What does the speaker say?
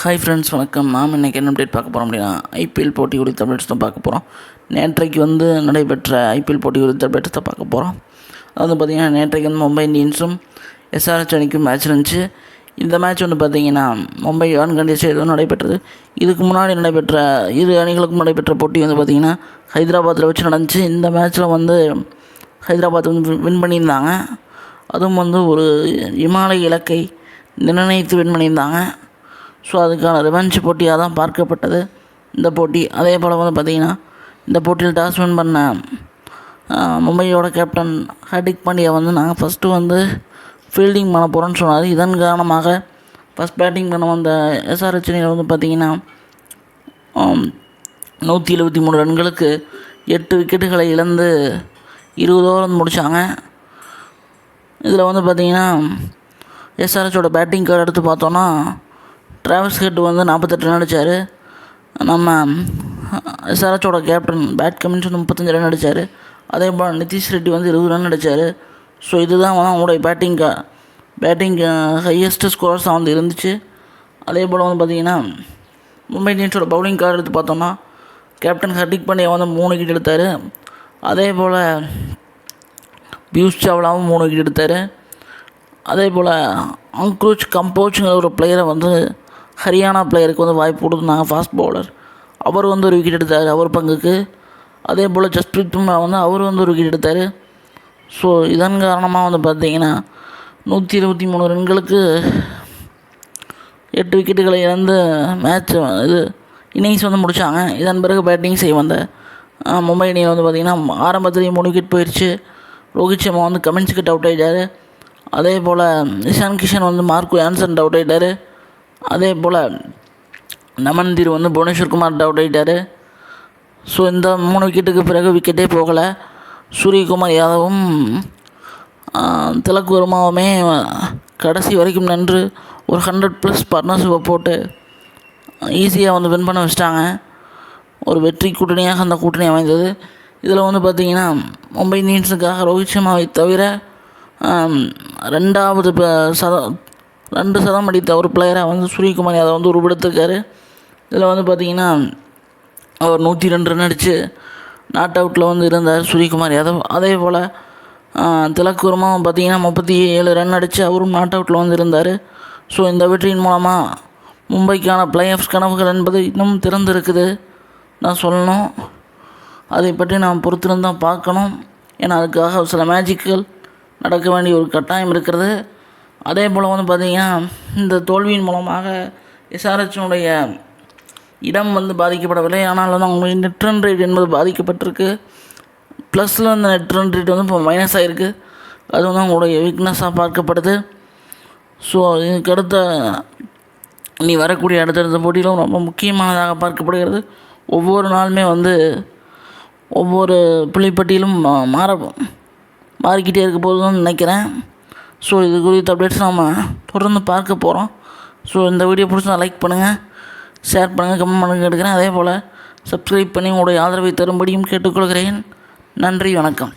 Hi friends வணக்கம். நாம் இன்றைக்கி என்ன அப்டேட் பார்க்க போகிறோம் அப்படின்னா ஐபிஎல் போட்டி குறித்த அப்டேட்ஸ் தான் பார்க்க போகிறோம் நேற்றைக்கு வந்து நடைபெற்ற ஐபிஎல் போட்டி குறித்த அப்டேட்ஸ் தான் பார்க்க போகிறோம் அதாவது பார்த்திங்கன்னா நேற்றைக்கு வந்து மும்பை இந்தியன்ஸும் எஸ்ஆர்எச் அணிக்கும் மேட்ச் இருந்துச்சு. இந்த மேட்ச் வந்து பார்த்திங்கன்னா மும்பை வான்கண்டி ஸ்டேடியம் நடைபெற்றது. இதுக்கு முன்னாடி நடைபெற்ற இரு அணிகளுக்கும் நடைபெற்ற போட்டி வந்து பார்த்திங்கன்னா ஹைதராபாத்தில் வச்சு நடந்துச்சு. இந்த மேட்ச்சில் வந்து ஹைதராபாத் வந்து வின் பண்ணியிருந்தாங்க. அதுவும் வந்து ஒரு இமாலய இலக்கை நிர்ணயித்து வின் பண்ணியிருந்தாங்க. ஸோ அதுக்கான ரிவெஞ்ச் போட்டியாக தான் பார்க்கப்பட்டது. இந்த போட்டி அதே போல் வந்து பார்த்திங்கன்னா இந்த போட்டியில் டாஸ் வின் பண்ண மும்பையோட கேப்டன் ஹர்திக் பாண்டியா வந்து நாங்கள் ஃபஸ்ட்டு வந்து ஃபீல்டிங் பண்ண போகிறோன்னு சொன்னார். இதன் காரணமாக ஃபஸ்ட் பேட்டிங் பண்ண வந்த எஸ்ஆர்ஹெச் அணியில் வந்து பார்த்திங்கன்னா நூற்றி எழுபத்தி மூணு ரன்களுக்கு எட்டு விக்கெட்டுகளை இழந்து இருபது ஓவர் வந்து முடித்தாங்க இதில் வந்து பார்த்திங்கன்னா எஸ்ஆர்எச்சோட பேட்டிங் கார்டு எடுத்து பார்த்தோன்னா டிராவல்ஸ் ஹெட் வந்து நாற்பத்தெட்டு ரன் அடித்தார் நம்ம எஸ்ஆர்எச்சோட கேப்டன் பேட் கமின்ஸ் வந்து முப்பத்தஞ்சு ரன் அடித்தார் அதே போல் நிதிஷ் ரெட்டி வந்து இருபது ரன் அடித்தார் ஸோ இதுதான் வந்து அவங்களுடைய பேட்டிங் பேட்டிங் ஹையஸ்ட் ஸ்கோர்ஸாக வந்து இருந்துச்சு. அதே போல் வந்து பார்த்திங்கன்னா மும்பை இந்தியன்ஸோட பவுலிங் கார்டு எடுத்து பார்த்தோன்னா கேப்டன் ஹர்திக் பாண்டியா வந்து மூணு விக்கெட் எடுத்தார். அதே போல் பியூஷ் சாவ்லாவும் மூணு விக்கெட் எடுத்தார். அதே போல் அங்க்ரூச் கம்போச்சுங்கிற ஒரு பிளேயரை வந்து ஹரியானா பிளேயருக்கு வந்து வாய்ப்பு கொடுத்துருந்தாங்க ஃபாஸ்ட் பவுலர் அவர் வந்து ஒரு விக்கெட் எடுத்தார் அவர் பங்குக்கு. அதே போல் ஜஸ்பிரீத் பும்ரா வந்து அவர் வந்து ஒரு விக்கெட் எடுத்தார். ஸோ இதன் காரணமாக வந்து பார்த்தீங்கன்னா நூற்றி இருபத்தி மூணு ரன்களுக்கு எட்டு விக்கெட்டுகளை இழந்து மேட்ச் இது இன்னிங்ஸ் வந்து முடித்தாங்க இதன் பிறகு பேட்டிங் செய்ய வந்த மும்பை அணியில் வந்து பார்த்திங்கன்னா ஆரம்பத்துலேயே மூணு விக்கெட் போயிடுச்சு ரோஹித் சர்மா வந்து கமெண்ட்ஸ் கிட்ட அவுட் ஆகிட்டார் அதே போல் இஷான் கிஷன் வந்து மார்க்கு ஆன்சன் அவுட் ஆகிட்டார் அதே போல் நமன்தீர் வந்து புவனேஸ்வர் குமார் அவுட் ஆகிட்டார் ஸோ இந்த மூணு விக்கெட்டுக்கு பிறகு விக்கெட்டே போகலை. சூரியகுமார் யாதவும் ஆஹ், திலக் வர்மாவுமே கடைசி வரைக்கும் நின்று ஒரு ஹண்ட்ரட் ப்ளஸ் பார்ட்னர்ஷிப்பை போட்டு ஈஸியாக வந்து வின் பண்ண வச்சிட்டாங்க. ஒரு வெற்றி கூட்டணியாக அந்த கூட்டணி அமைந்தது. இதில் வந்து பார்த்திங்கன்னா மும்பை இந்தியன்ஸுக்காக ரோஹித் சர்மாவை தவிர ரெண்டாவது ப- சத ரெண்டு சதம் அடித்த ஒரு பிளேயராக வந்து சூரியகுமார் யாதவ் வந்து உருவெடுத்திருக்காரு. இதில் வந்து பார்த்திங்கன்னா அவர் நூற்றி ரெண்டு ரன் அடித்து நாட் அவுட்டில் வந்து இருந்தார் சூரியகுமார் யாதவ். அதே போல் திலக் பார்த்தீங்கன்னா முப்பத்தி ஏழு ரன் அடித்து அவரும் நாட் அவுட்டில் வந்து இருந்தார். ஸோ இந்த வெற்றியின் மூலமாக மும்பைக்கான பிளே ஆஃப்ஸ் கனவுகள் என்பது இன்னும் திறந்திருக்குது. நான் சொல்லணும். அதை பற்றி நாம் பொறுத்திருந்து தான் பார்க்கணும். ஏன்னா அதுக்காக சில மேஜிக்குகள் நடக்க வேண்டிய ஒரு கட்டாயம் இருக்கிறது. அதே போல் வந்து பார்த்திங்கன்னா இந்த தோல்வியின் மூலமாக எஸ்ஆர்ஹெச்னுடைய இடம் வந்து பாதிக்கப்படவில்லை. ஆனால் வந்து அவங்களுடைய நெட் ரன் ரேட் என்பது பாதிக்கப்பட்டிருக்கு. ப்ளஸில் அந்த நெட் ரன் ரேட் வந்து இப்போ மைனஸ் ஆகிருக்கு அது வந்து அவங்களுடைய வீக்னஸாக பார்க்கப்படுது. ஸோ இதுக்கு அடுத்த நீ வரக்கூடிய அடுத்தடுத்த போட்டியிலும் ரொம்ப முக்கியமானதாக பார்க்கப்படுகிறது. ஒவ்வொரு நாளுமே வந்து ஒவ்வொரு புள்ளிப்பட்டியிலும் மா- மாற மாறிக்கிட்டே இருக்க போதுன்னு நினைக்கிறேன். ஸோ இது குறித்த அப்டேட்ஸ் நம்ம தொடர்ந்து பார்க்க போகிறோம் ஸோ இந்த வீடியோ பிடிச்சா லைக் பண்ணுங்கள் ஷேர் பண்ணுங்கள் கமெண்ட் பண்ணுங்க எடுக்கிறேன் அதே போல் சப்ஸ்கிரைப் பண்ணி உங்களுடைய ஆதரவை தரும்படியும் கேட்டுக்கொள்கிறேன். நன்றி வணக்கம்.